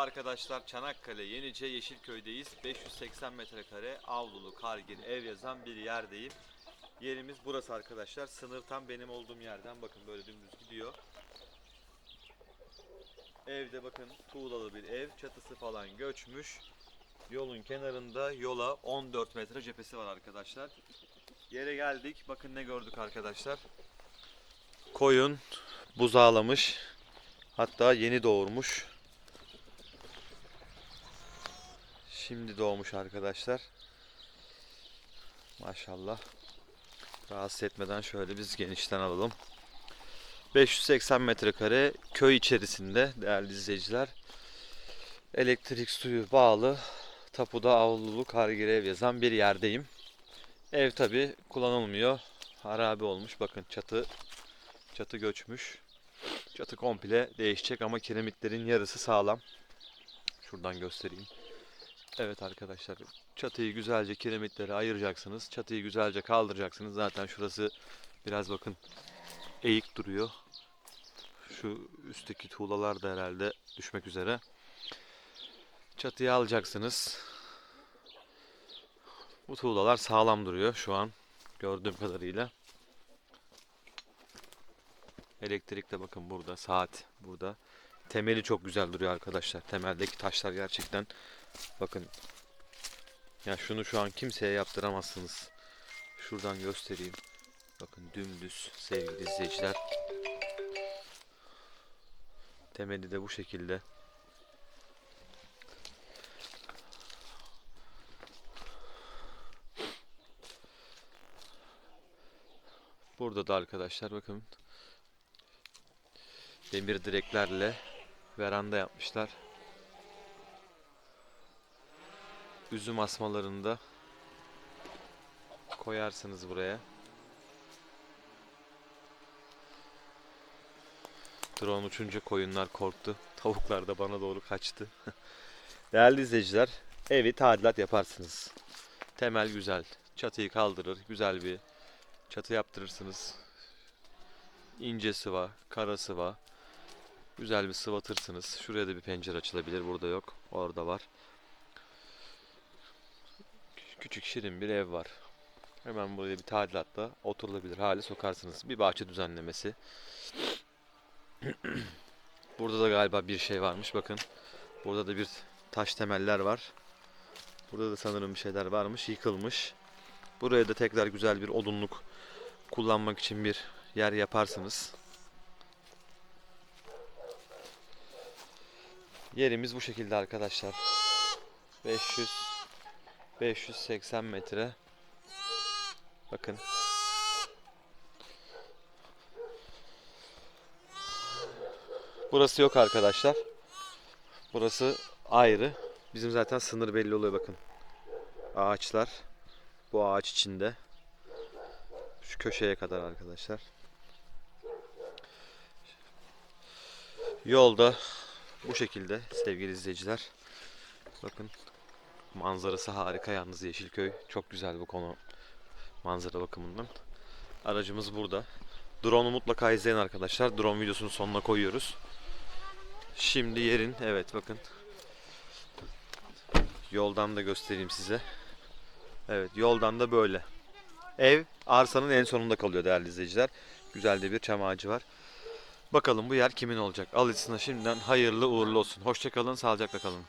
Arkadaşlar. Çanakkale Yenice Yeşilköy'deyiz. 580 metrekare avlulu kargin ev yazan bir yerdeyim. Yerimiz burası arkadaşlar. Sınır tam benim olduğum yerden. Bakın böyle dümdüz gidiyor. Evde bakın tuğlalı bir ev. Çatısı falan göçmüş. Yolun kenarında yola 14 metre cephesi var arkadaşlar. Yere geldik. Bakın ne gördük arkadaşlar. Koyun buzağlamış. Hatta yeni doğurmuş. Şimdi doğmuş arkadaşlar. Maşallah. Rahatsız etmeden şöyle biz genişten alalım. 580 metrekare köy içerisinde değerli izleyiciler. Elektrik suyu bağlı. Tapuda avlulu kargire ev yazan bir yerdeyim. Ev tabi kullanılmıyor. Harabe olmuş. Bakın çatı çatı göçmüş. Çatı komple değişecek ama kiremitlerin yarısı sağlam. Şuradan göstereyim. Evet arkadaşlar çatıyı güzelce kiremitleri ayıracaksınız. Çatıyı güzelce kaldıracaksınız. Zaten şurası biraz bakın eğik duruyor. Şu üstteki tuğlalar da herhalde düşmek üzere. Çatıyı alacaksınız. Bu tuğlalar sağlam duruyor şu an gördüğüm kadarıyla. Elektrik de bakın burada, saat burada. Temeli çok güzel duruyor arkadaşlar. Temeldeki taşlar gerçekten bakın. Ya şunu şu an kimseye yaptıramazsınız. Şuradan göstereyim. Bakın dümdüz sevgili izleyiciler. Temeli de bu şekilde. Burada da arkadaşlar bakın demir direklerle veranda yapmışlar. Üzüm asmalarını da koyarsınız buraya. Drone uçunca koyunlar korktu. Tavuklar da bana doğru kaçtı. Değerli izleyiciler, evi tadilat yaparsınız. Temel güzel. Çatıyı kaldırır, güzel bir çatı yaptırırsınız. İnce sıva, kara sıva. Güzel bir sıvatırsınız. Şuraya da bir pencere açılabilir. Burada yok. Orada var. Küçük şirin bir ev var. Hemen buraya bir tadilatla oturulabilir hale sokarsınız. Bir bahçe düzenlemesi. Burada da galiba bir şey varmış. Bakın. Burada da bir taş temeller var. Burada da sanırım bir şeyler varmış. Yıkılmış. Buraya da tekrar güzel bir odunluk kullanmak için bir yer yaparsınız. Yerimiz bu şekilde arkadaşlar. 500 580 metre. Bakın. Burası yok arkadaşlar. Burası ayrı. Bizim zaten sınır belli oluyor bakın. Ağaçlar bu ağaç içinde. Şu köşeye kadar arkadaşlar. Yolda bu şekilde sevgili izleyiciler. Bakın manzarası harika yalnız Yeşilköy. Çok güzel bu konu manzara bakımından. Aracımız burada. Drone'u mutlaka izleyin arkadaşlar. Drone videosunu sonuna koyuyoruz. Şimdi yerin evet bakın. Yoldan da göstereyim size. Evet yoldan da böyle. Ev arsanın en sonunda kalıyor değerli izleyiciler. Güzel de bir çam ağacı var. Bakalım bu yer kimin olacak? Alıcısına şimdiden hayırlı uğurlu olsun. Hoşçakalın, sağlıcakla kalın.